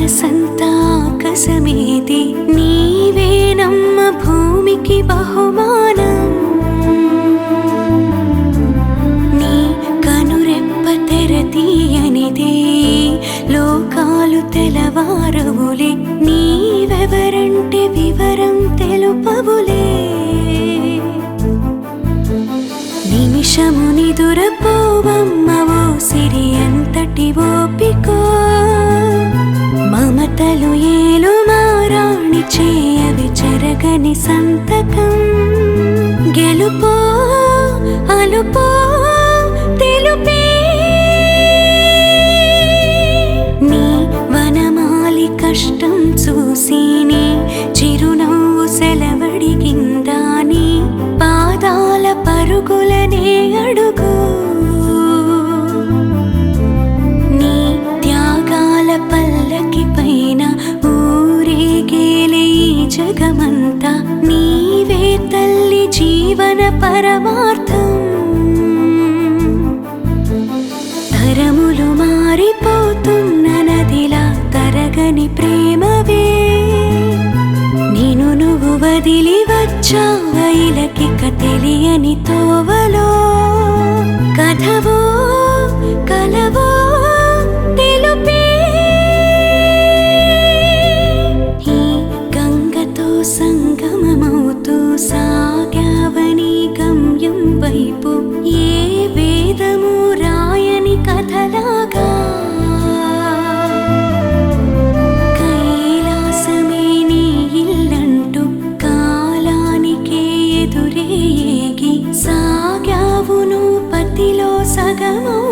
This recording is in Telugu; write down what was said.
మనసంతా ఆకాశమేది. నీవేనమ్మ భూమికి బహుమానం. నీ కనురెప్ప తెరతీయనిదే లోకాలు తెలవారవులే. నీవెవరంటే వివరం తెలుపవులే. నిమిషముని దురపోవమ్మవో సిరి అంతటి ఓపికో. చెరగని సంతకం. గెలుపో అలుపో తెలుపే. నీ వనమాలి కష్టం చూసి నీ చిరునవ్వు సెలవడిగిందాని. పాదాల పరుగులనే అడుగు జీవన పరమార్థం తరములు మారిపోతున్న నదిలా తరగని ప్రేమవే నేను నువ్వు వదిలి వచ్చావైలకిక తెలియని తోవలో Oh.